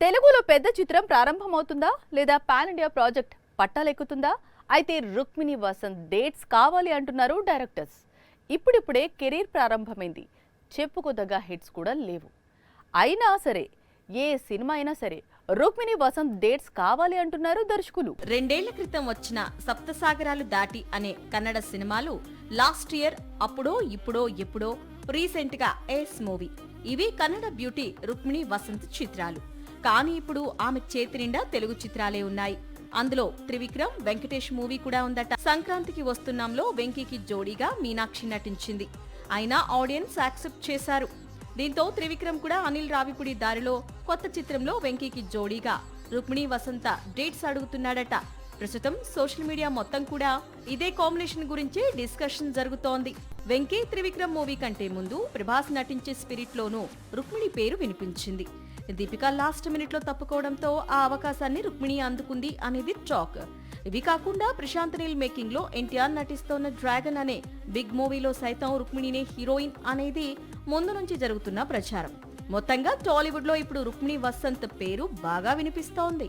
తెలుగులో పెద్ద చిత్రం ప్రారంభమవుతుందా లేదా పాన్ ఇండియా ప్రాజెక్ట్ పట్టాలెక్కుతుందా? అయితే రుక్మిణి వసంత్ డేట్స్ కావాలి అంటున్నారు డైరెక్టర్స్. ఇప్పుడిప్పుడే కెరీర్ ప్రారంభమైంది. చెప్పుకోదగ్గ హిట్స్ కూడా లేవు. అయినా సరే ఏ సినిమా అయినా సరే రుక్మిణి వసంత్ డేట్స్ కావాలి అంటున్నారు దర్శకులు. రెండేళ్ళ క్రితం వచ్చిన సప్తసాగరాలు దాటి అనే కన్నడ సినిమాలు లాస్ట్ ఇయర్ అప్పుడో ఇప్పుడో ఎప్పుడో రీసెంట్గా ఎస్ మూవీ. ఇవి కన్నడ బ్యూటీ రుక్మిణి వసంత్ చిత్రాలు. కానీ ఇప్పుడు ఆమె చేతి నిండా తెలుగు చిత్రాలే ఉన్నాయి. అందులో త్రివిక్రమ్ వెంకటేష్ మూవీ కూడా ఉందట. సంక్రాంతికి వస్తున్నాంలో వెంకీకి జోడీగా మీనాక్షి నటించింది. అయినా ఆడియన్స్ యాక్సెప్ట్ చేశారు. దీంతో త్రివిక్రమ్ కూడా అనిల్ రావిపుడి దారిలో కొత్త చిత్రంలో వెంకీకి జోడీగా రుక్మిణి వసంత డేట్స్ అడుగుతున్నాడట. ప్రస్తుతం సోషల్ మీడియా మొత్తం కూడా ఇదే కాంబినేషన్ గురించి డిస్కషన్ జరుగుతోంది. వెంకీ త్రివిక్రమ్ మూవీ కంటే ముందు ప్రభాస్ నటించే స్పిరిట్ లోనూ రుక్మిణి పేరు వినిపించింది. దీపిక లాస్ట్ మినిట్లో తప్పుకోవడంతో ఆ అవకాశాన్ని రుక్మిణి అందుకుంది అనేది టాక్ ఇవి కాకుండా ప్రశాంత్ నీల్ మేకింగ్లో ఎన్టీఆర్ నటిస్తోన్న డ్రాగన్ అనే బిగ్ మూవీలో సైతం రుక్మిణినే హీరోయిన్ అనేది ముందు నుంచి జరుగుతున్న ప్రచారం. మొత్తంగా టాలీవుడ్లో ఇప్పుడు రుక్మిణి వసంత్ పేరు బాగా వినిపిస్తోంది.